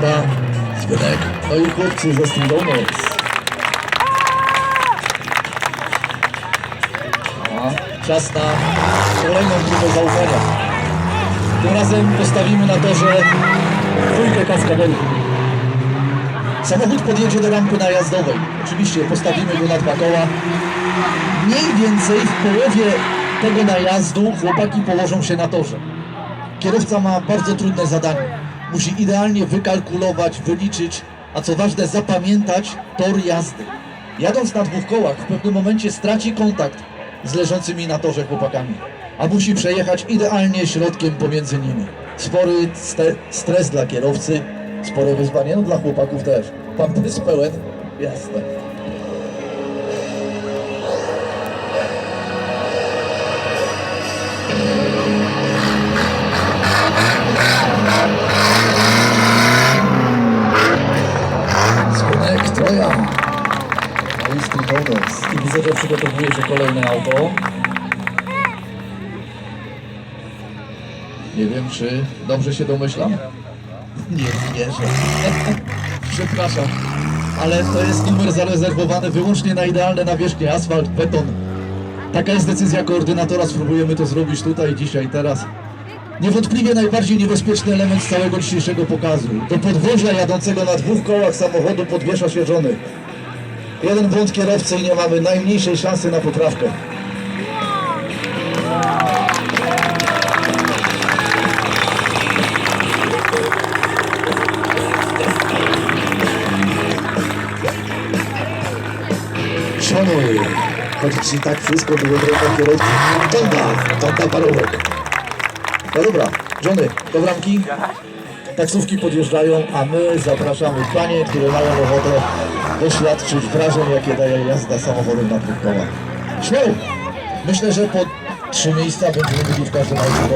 Pęta, Zbynek, no i chłopcy ze. A, czas na kolejną próbę zaufania. Tym razem postawimy na torze dwójkę kaskaderów. Samochód podjedzie do rampy najazdowej. Oczywiście postawimy go na dwa koła. Mniej więcej w połowie tego najazdu chłopaki położą się na torze. Kierowca ma bardzo trudne zadanie. Musi idealnie wykalkulować, wyliczyć, a co ważne, zapamiętać tor jazdy. Jadąc na dwóch kołach, w pewnym momencie straci kontakt z leżącymi na torze chłopakami, a musi przejechać idealnie środkiem pomiędzy nimi. Spory stres dla kierowcy, spore wyzwanie, no dla chłopaków też. Pan jest pełen? Jasne. Skunek Trojan. Listy bonus. I widzę, że przygotowuje się kolejne auto. Nie wiem, czy dobrze się domyślam. Nie wierzę. Przepraszam, ale to jest numer zarezerwowany wyłącznie na idealne nawierzchnie, asfalt, beton. Taka jest decyzja koordynatora, spróbujemy to zrobić tutaj, dzisiaj, teraz. Niewątpliwie najbardziej niebezpieczny element z całego dzisiejszego pokazu. Do podwozia jadącego na dwóch kołach samochodu podwiesza się żony. Jeden błąd kierowcy i nie mamy najmniejszej szansy na poprawkę. Szanuj, choć ci tak wszystko było rękach kierowcy. Tonda, tonda parówek. No dobra, żony, do bramki. Taksówki podjeżdżają, a my zapraszamy panie, które mają ochotę doświadczyć wrażeń, jakie daje jazda samochodem na dwóch kołach. Myślę, że po trzy miejsca będziemy mieli w każdym aucie.